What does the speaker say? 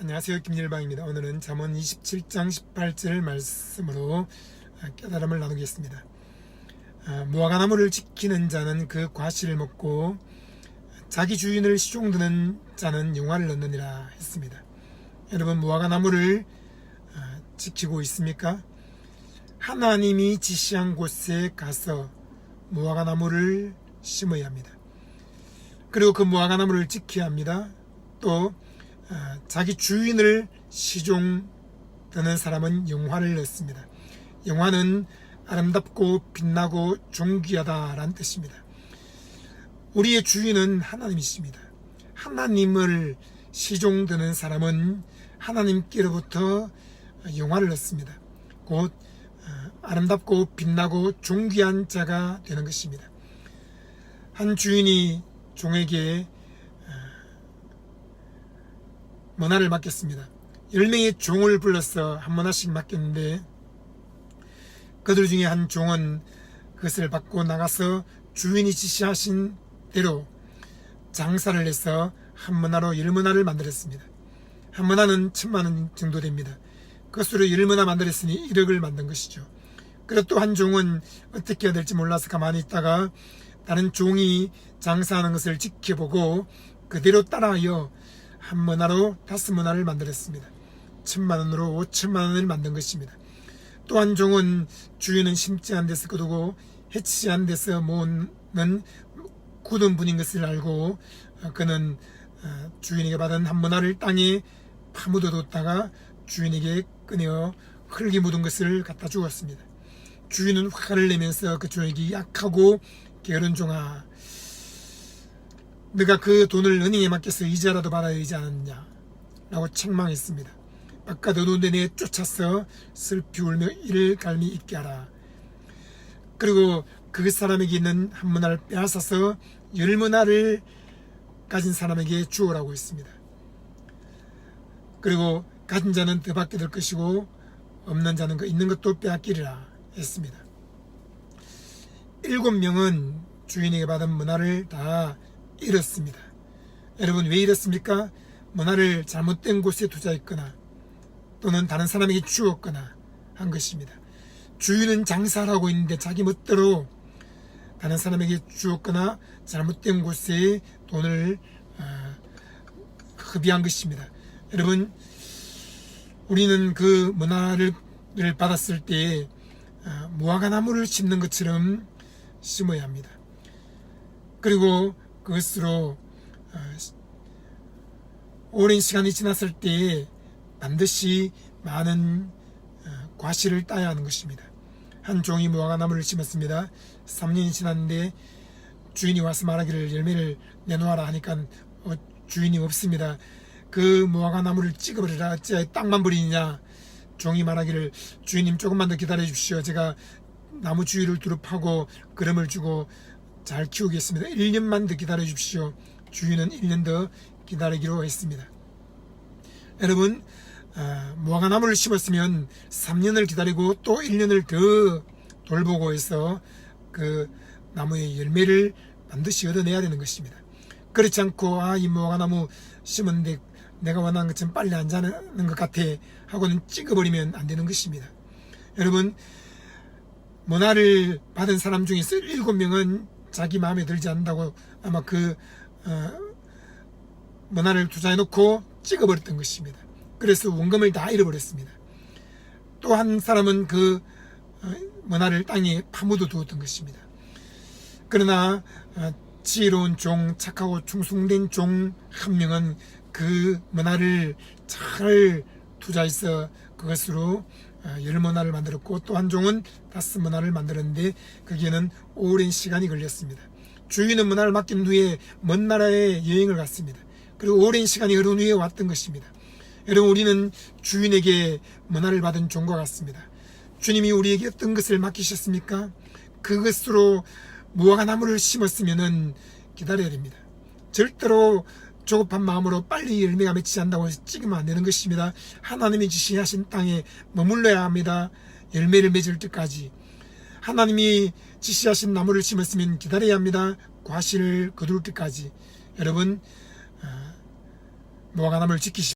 안녕하세요. 김일방입니다. 오늘은 잠언 27장 18절 말씀으로 아, 깨달음을 나누겠습니다. 아, 무화과 나무를 지키는 자는 그 과실을 먹고 자기 주인을 시종드는 자는 영화를 얻느니라 했습니다. 여러분 무화과 나무를 아, 지키고 있습니까? 하나님이 지시한 곳에 가서 무화과 나무를 심어야 합니다. 그리고 그 무화과 나무를 지켜야 합니다. 또 아, 자기 주인을 시종드는 사람은 영화를 얻습니다. 영화는 아름답고 빛나고 존귀하다라는 뜻입니다. 우리의 주인은 하나님이십니다. 하나님을 시종드는 사람은 하나님께로부터 영화를 얻습니다. 곧 아, 아름답고 빛나고 존귀한 자가 되는 것입니다. 한 주인이 종에게 문화를 맡겼습니다. 10명의 종을 불러서 한 문화씩 맡겼는데 그들 중에 한 종은 그것을 받고 나가서 주인이 지시하신 대로 장사를 해서 한 문화로 열 문화를 만들었습니다. 한 문화는 천만 원 정도 됩니다. 그것으로 열 문화 만들었으니 1억을 만든 것이죠. 그리고 또 한 종은 어떻게 해야 될지 몰라서 가만히 있다가 다른 종이 장사하는 것을 지켜보고 그대로 따라하여 한 문화로 다섯 문화를 만들었습니다. 천만 원으로 오천만 원을 만든 것입니다. 또한 종은 주인은 심지 않은 데서 거두고 해치지 않은 데서 모으는 굳은 분인 것을 알고 어, 그는 어, 주인에게 받은 한 문화를 땅에 파묻어 뒀다가 주인에게 꺼내어 흙이 묻은 것을 갖다 주었습니다. 주인은 화를 내면서 그 종에게 약하고 게으른 종아 네가 그 돈을 은행에 맡겨서 이자라도 받아야 되지 않았냐 라고 책망했습니다. 바깥 어두운데 내 쫓아서 슬피 울며 이를 갈미 있게 하라. 그리고 그 사람에게 있는 한 문화를 빼앗아서 열 문화를 가진 사람에게 주어라고 했습니다. 그리고 가진 자는 더 받게 될 것이고 없는 자는 그 있는 것도 빼앗기리라 했습니다. 일곱 명은 주인에게 받은 문화를 다 잃었습니다. 여러분 왜 잃었습니까? 문화를 잘못된 곳에 투자했거나 또는 다른 사람에게 주었거나 한 것입니다. 주인은 장사하고 있는데 자기 멋대로 다른 사람에게 주었거나 잘못된 곳에 돈을 어, 흡입한 것입니다. 여러분 우리는 그 문화를 받았을 때 어, 무화과 나무를 심는 것처럼 심어야 합니다. 그리고 그것으로 어, 오랜 시간이 지났을 때 반드시 많은 어, 과실을 따야 하는 것입니다. 한 종이 무화과 나무를 심었습니다. 3년이 지났는데 주인이 와서 말하기를 열매를 내놓아라 하니까 어, 주인이 없습니다. 그 무화과 나무를 찍어버리라. 어째 땅만 버리느냐. 종이 말하기를 주인님 조금만 더 기다려 주십시오. 제가 나무 주위를 두릅하고 그름을 주고 잘 키우겠습니다. 1년만 더 기다려 주십시오. 주인은 1년 더 기다리기로 했습니다. 여러분 어, 무화과 나무를 심었으면 3년을 기다리고 또 1년을 더 돌보고 해서 그 나무의 열매를 반드시 얻어내야 되는 것입니다. 그렇지 않고 아 이 무화과 나무 심었는데 내가 원하는 것처럼 빨리 안 자는 것 같아 하고는 찍어버리면 안 되는 것입니다. 여러분 문화를 받은 사람 중에서 일곱 명은 자기 마음에 들지 않는다고 아마 그 어, 문화를 투자해 놓고 찍어버렸던 것입니다. 그래서 원금을 다 잃어버렸습니다. 또 한 사람은 그 어, 문화를 땅에 파묻어 두었던 것입니다. 그러나 어, 지혜로운 종, 착하고 충성된 종 한 명은 그 문화를 잘 투자해서 그것으로 어, 열 문화를 만들었고 또 한 종은 다섯 문화를 만들었는데 거기에는 오랜 시간이 걸렸습니다. 주인은 문화를 맡긴 후에 먼 나라에 여행을 갔습니다. 그리고 오랜 시간이 흐른 후에 왔던 것입니다. 여러분 우리는 주인에게 문화를 받은 종과 같습니다. 주님이 우리에게 어떤 것을 맡기셨습니까? 그것으로 무화과 나무를 심었으면은 기다려야 됩니다. 절대로 조급한 마음으로 빨리 열매가 맺히지 않는다고 해서 찍으면 안 되는 것입니다. 하나님이 지시하신 땅에 머물러야 합니다. 열매를 맺을 때까지. 하나님이 지시하신 나무를 심었으면 기다려야 합니다. 과실을 거둘 때까지. 여러분, 어, 무화과 나무를 지키십시오.